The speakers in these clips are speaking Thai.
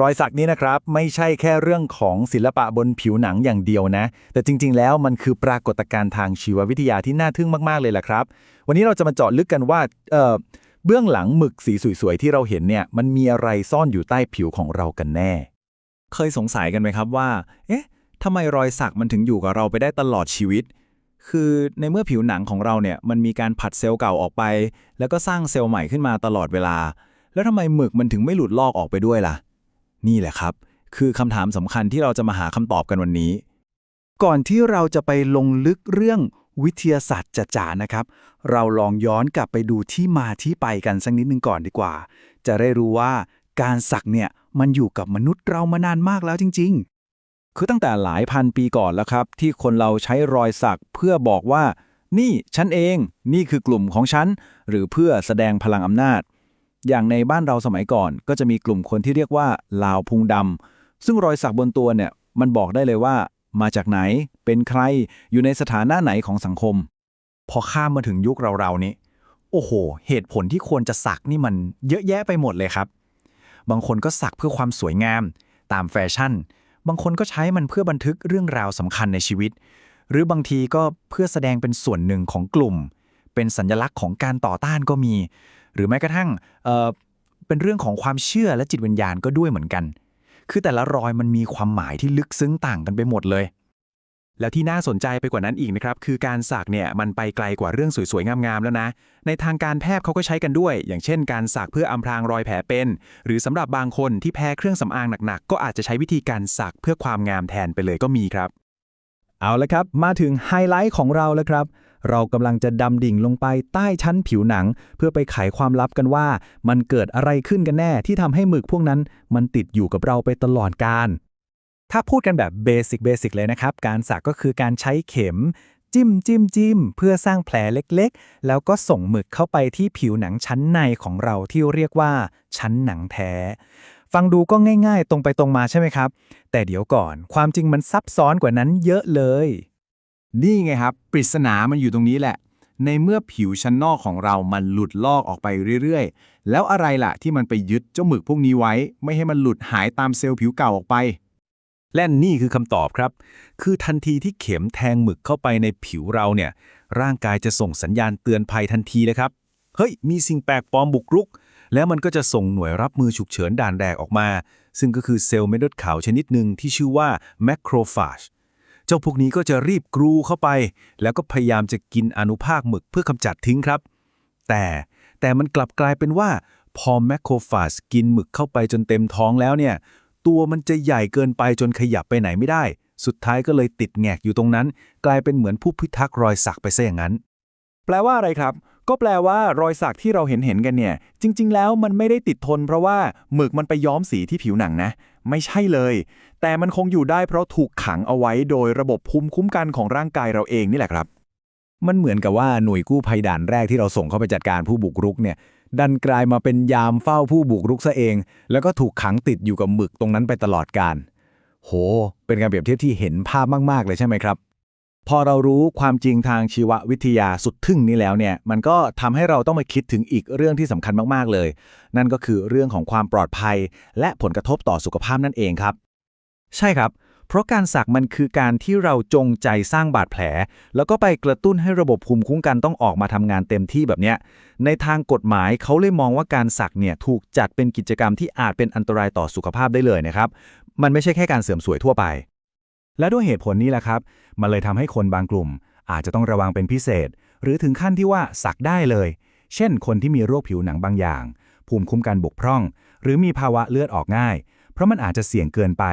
รอยสักนี้นะครับไม่ใช่แค่เรื่องของศิลปะบนผิวหนังอย่างเดียวนะ แต่จริง ๆ แล้วมันคือปรากฏการณ์ทางชีววิทยาที่น่าทึ่งมาก ๆ เลยแหละครับ วันนี้เราจะมาเจาะลึกกันว่าเอ่อเบื้องหลังหมึกสีสวย ๆ ที่เราเห็นเนี่ยมันมีอะไรซ่อนอยู่ใต้ผิวของเรากันแน่ เคยสงสัยกันไหมครับว่า เอ๊ะทำไมรอยสักมันถึงอยู่กับเราไปได้ตลอดชีวิต คือในเมื่อผิวหนังของเราเนี่ยมันมีการผัดเซลล์เก่าออกไป แล้วก็สร้างเซลล์ใหม่ขึ้นมาตลอดเวลา แล้วทำไมหมึกมันถึงไม่หลุดลอกออกไปด้วยล่ะ นี่แหละครับ คือคำถามสำคัญที่เราจะมาหาคำตอบกันวันนี้ ก่อนที่เราจะไปลงลึกเรื่องวิทยาศาสตร์จ๋าๆนะครับ เราลองย้อนกลับไปดูที่มาที่ไปกันสักนิดนึงก่อนดีกว่า จะได้รู้ว่าการสักเนี่ยมันอยู่กับมนุษย์เรามานานมากแล้วจริง ๆ คือตั้งแต่หลายพันปีก่อนแล้วครับ ที่คนเราใช้รอยสักเพื่อบอกว่า นี่ฉันเอง นี่คือกลุ่มของฉัน หรือเพื่อแสดงพลังอำนาจ อย่างในบ้านเราสมัยก่อน ก็จะมีกลุ่มคนที่เรียกว่าลาวพุงดำซึ่งรอยสักบนตัวเนี่ยมันบอกได้เลยว่า มาจากไหนเป็นใครอยู่ในสถานะไหนของสังคม พอข้ามมาถึงยุคเราๆนี้ โอ้โห เหตุผลที่ควรจะสักนี่มันเยอะแยะไปหมดเลยครับ บางคนก็สักเพื่อความสวยงาม ตามแฟชั่น บางคนก็ใช้มันเพื่อบันทึกเรื่องราวสำคัญในชีวิต หรือบางทีก็เพื่อแสดงเป็นส่วนหนึ่งของกลุ่ม เป็นสัญลักษณ์ของการต่อต้านก็มี หรือแม้กระทั่งเเป็นเรื่องของความเชื่อและจิตวิญญาณก็ด้วยเหมือนกัน คือแต่ละรอยมันมีความหมายที่ลึกซึ้งต่างกันไปหมดเลย แล้วที่น่าสนใจไปกว่านั้นอีกนะครับ คือการสักเนี่ยมันไปไกลกว่าเรื่องสวยๆงามๆแล้วนะ ในทางการแพทย์เขาก็ใช้กันด้วย อย่างเช่น การสักเพื่ออำพรางรอยแผลเป็น หรือสำหรับบางคนที่แพ้เครื่องสำอางหนักๆ ก็อาจจะใช้วิธีการสักเพื่อความงามแทนไปเลยก็มีครับ เอาละครับ มาถึงไฮไลท์ของเราแล้วครับ เรากำลังจะดำดิ่งลงไปใต้ชั้นผิวหนัง เพื่อไปไขความลับกันว่า มันเกิดอะไรขึ้นกันแน่ที่ทำให้หมึกพวกนั้น มันติดอยู่กับเราไปตลอดกาลถ้าพูดกันแบบเบสิกเบสิกเลยนะครับ การสักก็คือการใช้เข็ม จิ้มจิ้มจิ้มเพื่อสร้างแผลเล็กๆ แล้วก็ส่งหมึกเข้าไปที่ผิวหนังชั้นในของเราที่เรียกว่าชั้นหนังแท้ฟังดูก็ง่ายๆ ตรงไปตรงมาใช่ไหมครับ แต่เดี๋ยวก่อน ความจริงมันซับซ้อนกว่านั้นเยอะเลย นี่ไงครับ ปริศนามันอยู่ตรงนี้แหละ ในเมื่อผิวชั้นนอกของเรามันหลุดลอกออกไปเรื่อยๆ แล้วอะไรล่ะที่มันไปยึดเจ้าหมึกพวกนี้ไว้ ไม่ให้มันหลุดหายตามเซลล์ผิวเก่าออกไป และนี่คือคำตอบครับ คือทันทีที่เข็มแทงหมึกเข้าไปในผิวเราเนี่ย ร่างกายจะส่งสัญญาณเตือนภัยทันทีเลยครับ เฮ้ย มีสิ่งแปลกปลอมบุกรุก แล้วมันก็จะส่งหน่วยรับมือฉุกเฉินด่านแรกออกมา ซึ่งก็คือเซลล์เม็ดเลือดขาวชนิดหนึ่งที่ชื่อว่าแมคโครฟาจ จ้าพวกนี้ก็จะรีบกรูเข้าไป แล้วก็พยายามจะกินอนุภาคหมึกเพื่อกำจัดทิ้งครับ แต่แต่มันกลับกลายเป็นว่า พอแมคโครฟาสกินหมึกเข้าไปจนเต็มท้องแล้วเนี่ย ตัวมันจะใหญ่เกินไปจนขยับไปไหนไม่ได้ สุดท้ายก็เลยติดแงกอยู่ตรงนั้น กลายเป็นเหมือนผู้พิทักษ์รอยสักไปซะอย่างนั้น แปลว่าอะไรครับ ก็แปลว่ารอยสักที่เราเห็นเห็นกันเนี่ย จริง ๆ แล้วมันไม่ได้ติดทน เพราะว่าหมึกมันไปย้อมสีที่ผิวหนังนะ ไม่ใช่เลย แต่มันคงอยู่ได้เพราะถูกขังเอาไว้โดยระบบภูมิคุ้มกันของร่างกายเราเองนี่แหละครับ มันเหมือนกับว่าหน่วยกู้ภัยด่านแรกที่เราส่งเข้าไปจัดการผู้บุกรุกเนี่ย ดันกลายมาเป็นยามเฝ้าผู้บุกรุกซะเอง แล้วก็ถูกขังติดอยู่กับหมึกตรงนั้นไปตลอดกาลโห เป็นการเปรียบเทียบที่เห็นภาพมากๆเลยใช่ไหมครับ พอเรารู้ความจริงทางชีววิทยาสุดทึ่งนี้แล้วเนี่ย มันก็ทำให้เราต้องมาคิดถึงอีกเรื่องที่สำคัญมาก ๆ เลย นั่นก็คือเรื่องของความปลอดภัย และผลกระทบต่อสุขภาพนั่นเองครับ ใช่ครับ เพราะการสักมันคือการที่เราจงใจสร้างบาดแผล แล้วก็ไปกระตุ้นให้ระบบภูมิคุ้มกันต้องออกมาทำงานเต็มที่แบบเนี้ย ในทางกฎหมายเขาเลยมองว่าการสักเนี่ยถูกจัดเป็นกิจกรรมที่อาจเป็นอันตรายต่อสุขภาพได้เลยนะครับ มันไม่ใช่แค่การเสริมสวยทั่วไป และด้วยเหตุผลนี้แหละครับ มันเลยทำให้คนบางกลุ่ม อาจจะต้องระวังเป็นพิเศษ หรือถึงขั้นที่ว่าสักได้เลย เช่น คนที่มีโรคผิวหนังบางอย่าง ภูมิคุ้มกันบกพร่อง หรือมีภาวะเลือดออกง่าย เพราะมันอาจจะเสี่ยงเกินไป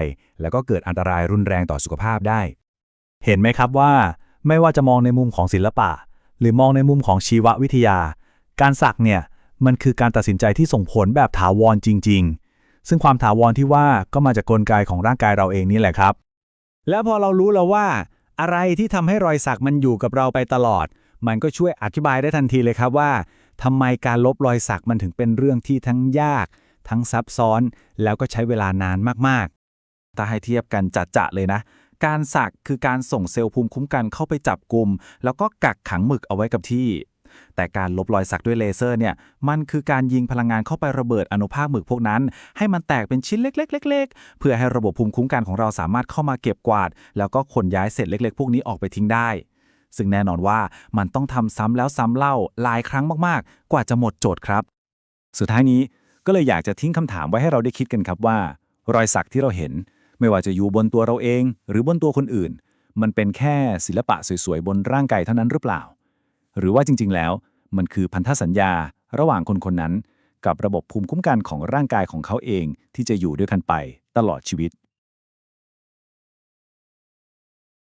แล้วก็เกิดอันตรายรุนแรงต่อสุขภาพได้ เห็นไหมครับว่า ไม่ว่าจะมองในมุมของศิลปะ หรือมองในมุมของชีววิทยา การสักเนี่ยมันคือการตัดสินใจที่ส่งผลแบบถาวรจริง ๆ ซึ่งความถาวรที่ว่าก็มาจากกลไกของร่างกายเราเองนี่แหละครับ แล้วพอเรารู้แล้วว่า อะไรที่ทำให้รอยสักมันอยู่กับเราไปตลอด มันก็ช่วยอธิบายได้ทันทีเลยครับว่าทำไมการลบรอยสักมันถึงเป็นเรื่องที่ทั้งยาก ทั้งซับซ้อน แล้วก็ใช้เวลานานมากๆ ถ้าให้เทียบกันจัดจะเลยนะ การสักคือการส่งเซลล์ภูมิคุ้มกันเข้าไปจับกลุ่มแล้วก็กักขังหมึกเอาไว้กับที่ แต่การลบรอยสักด้วยเลเซอร์เนี่ยมันคือการยิงพลังงานเข้าไประเบิดอนุภาคหมึกพวกนั้น ให้มันแตกเป็นชิ้นเล็ก ๆ ๆ ๆ เพื่อให้ระบบภูมิคุ้มกันของเราสามารถเข้ามาเก็บกวาด แล้วก็ขนย้ายเศษเล็ก ๆ พวกนี้ออกไปทิ้งได้ ซึ่งแน่นอนว่ามันต้องทำซ้ำแล้วซ้ำเล่าหลายครั้งมากๆ กว่าจะหมดโจทย์ครับ สุดท้ายนี้ก็เลยอยากจะทิ้งคำถามไว้ให้เราได้คิดกันครับว่า รอยสักที่เราเห็น ไม่ว่าจะอยู่บนตัวเราเอง หรือบนตัวคนอื่น มันเป็นแค่ศิลปะสวยๆบนร่างกายเท่านั้นหรือเปล่า หรือว่าจริง ๆ แล้ว มันคือพันธสัญญาระหว่างคนคนนั้น กับระบบภูมิคุ้มกันของร่างกายของเขาเองที่จะอยู่ด้วยกันไปตลอดชีวิต